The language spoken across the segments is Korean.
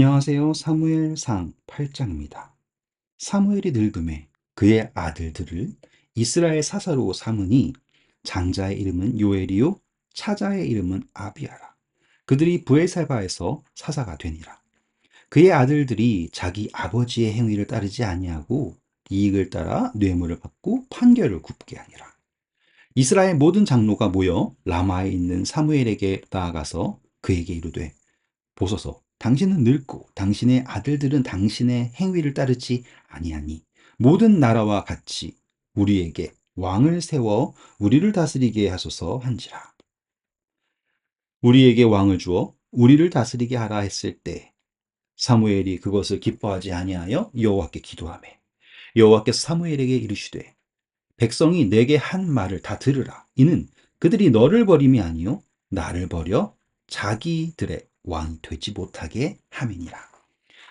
안녕하세요. 사무엘상 8장입니다. 사무엘이 늙음에 그의 아들들을 이스라엘 사사로 삼으니 장자의 이름은 요엘이요 차자의 이름은 아비아라. 그들이 부엘사바에서 사사가 되니라. 그의 아들들이 자기 아버지의 행위를 따르지 아니하고 이익을 따라 뇌물을 받고 판결을 굽게 하니라. 이스라엘 모든 장로가 모여 라마에 있는 사무엘에게 나아가서 그에게 이르되 보소서 당신은 늙고 당신의 아들들은 당신의 행위를 따르지 아니하니 모든 나라와 같이 우리에게 왕을 세워 우리를 다스리게 하소서 한지라. 우리에게 왕을 주어 우리를 다스리게 하라 했을 때 사무엘이 그것을 기뻐하지 아니하여 여호와께 기도하매 여호와께서 사무엘에게 이르시되 백성이 내게 한 말을 다 들으라 이는 그들이 너를 버림이 아니요 나를 버려 자기들의 왕이 되지 못하게 함이니라.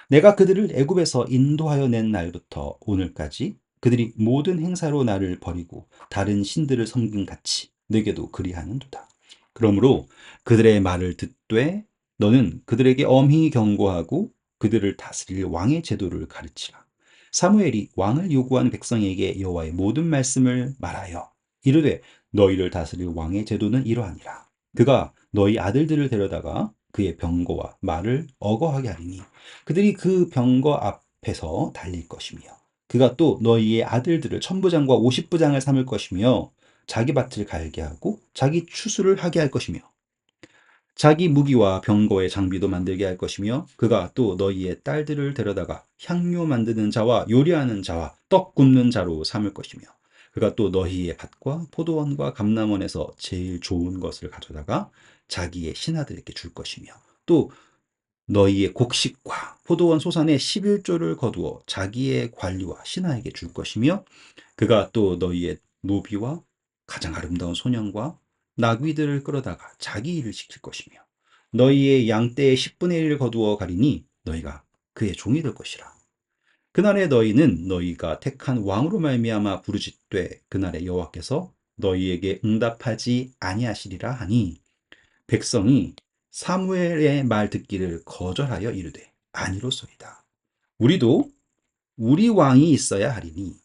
내가 그들을 애굽에서 인도하여 낸 날부터 오늘까지 그들이 모든 행사로 나를 버리고 다른 신들을 섬긴 같이 내게도 그리하는도다. 그러므로 그들의 말을 듣되 너는 그들에게 엄히 경고하고 그들을 다스릴 왕의 제도를 가르치라. 사무엘이 왕을 요구한 백성에게 여호와의 모든 말씀을 말하여 이르되 너희를 다스릴 왕의 제도는 이러하니라. 그가 너희 아들들을 데려다가 그의 병거와 말을 어거하게 하리니 그들이 그 병거 앞에서 달릴 것이며 그가 또 너희의 아들들을 천부장과 오십부장을 삼을 것이며 자기 밭을 갈게 하고 자기 추수를 하게 할 것이며 자기 무기와 병거의 장비도 만들게 할 것이며 그가 또 너희의 딸들을 데려다가 향료 만드는 자와 요리하는 자와 떡 굽는 자로 삼을 것이며 그가 또 너희의 밭과 포도원과 감남원에서 제일 좋은 것을 가져다가 자기의 신하들에게 줄 것이며 또 너희의 곡식과 포도원 소산의 11조를 거두어 자기의 관리와 신하에게 줄 것이며 그가 또 너희의 노비와 가장 아름다운 소년과 나귀들을 끌어다가 자기 일을 시킬 것이며 너희의 양떼의 10분의 1을 거두어 가리니 너희가 그의 종이 될 것이라. 그날에 너희는 너희가 택한 왕으로 말미암아 부르짖되 그날에 여호와께서 너희에게 응답하지 아니하시리라 하니 백성이 사무엘의 말 듣기를 거절하여 이르되 아니로소이다. 우리도 우리 왕이 있어야 하리니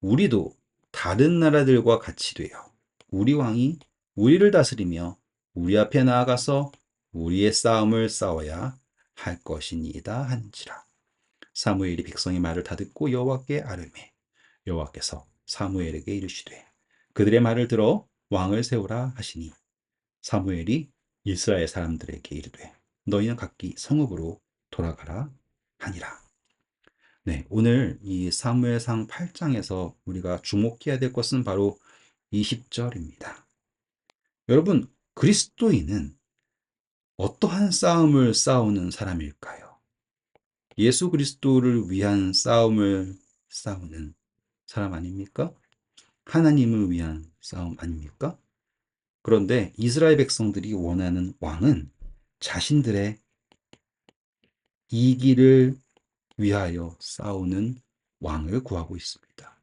우리도 다른 나라들과 같이 되어 우리 왕이 우리를 다스리며 우리 앞에 나아가서 우리의 싸움을 싸워야 할 것이니이다 한지라. 사무엘이 백성의 말을 다 듣고 여호와께 아뢰매 여호와께서 사무엘에게 이르시되 그들의 말을 들어 왕을 세우라 하시니 사무엘이 이스라엘 사람들에게 이르되 너희는 각기 성읍으로 돌아가라 하니라. 네, 오늘 이 사무엘상 8장에서 우리가 주목해야 될 것은 바로 20절입니다. 여러분, 그리스도인은 어떠한 싸움을 싸우는 사람일까요? 예수 그리스도를 위한 싸움을 싸우는 사람 아닙니까? 하나님을 위한 싸움 아닙니까? 그런데 이스라엘 백성들이 원하는 왕은 자신들의 이기를 위하여 싸우는 왕을 구하고 있습니다.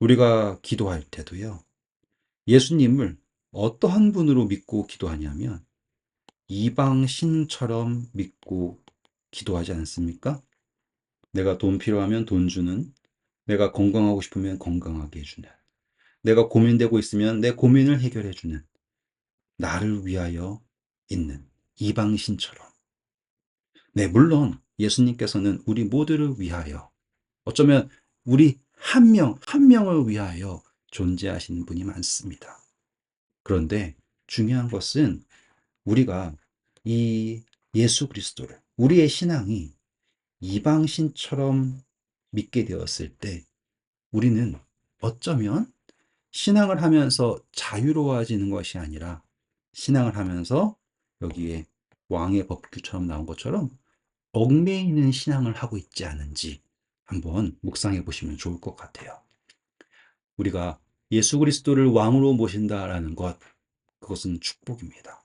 우리가 기도할 때도요, 예수님을 어떠한 분으로 믿고 기도하냐면, 이방 신처럼 믿고 기도하지 않습니까? 내가 돈 필요하면 돈 주는, 내가 건강하고 싶으면 건강하게 해주는, 내가 고민되고 있으면 내 고민을 해결해 주는 나를 위하여 있는 이방신처럼. 네, 물론 예수님께서는 우리 모두를 위하여 어쩌면 우리 한 명, 한 명을 위하여 존재하신 분이 많습니다. 그런데 중요한 것은 우리가 이 예수 그리스도를, 우리의 신앙이 이방신처럼 믿게 되었을 때 우리는 어쩌면 신앙을 하면서 자유로워지는 것이 아니라 신앙을 하면서 여기에 왕의 법규처럼 나온 것처럼 얽매이는 신앙을 하고 있지 않은지 한번 묵상해 보시면 좋을 것 같아요. 우리가 예수 그리스도를 왕으로 모신다라는 것, 그것은 축복입니다.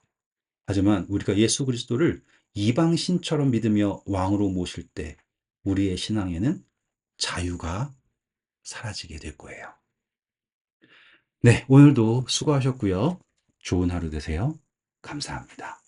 하지만 우리가 예수 그리스도를 이방신처럼 믿으며 왕으로 모실 때 우리의 신앙에는 자유가 사라지게 될 거예요. 네, 오늘도 수고하셨고요. 좋은 하루 되세요. 감사합니다.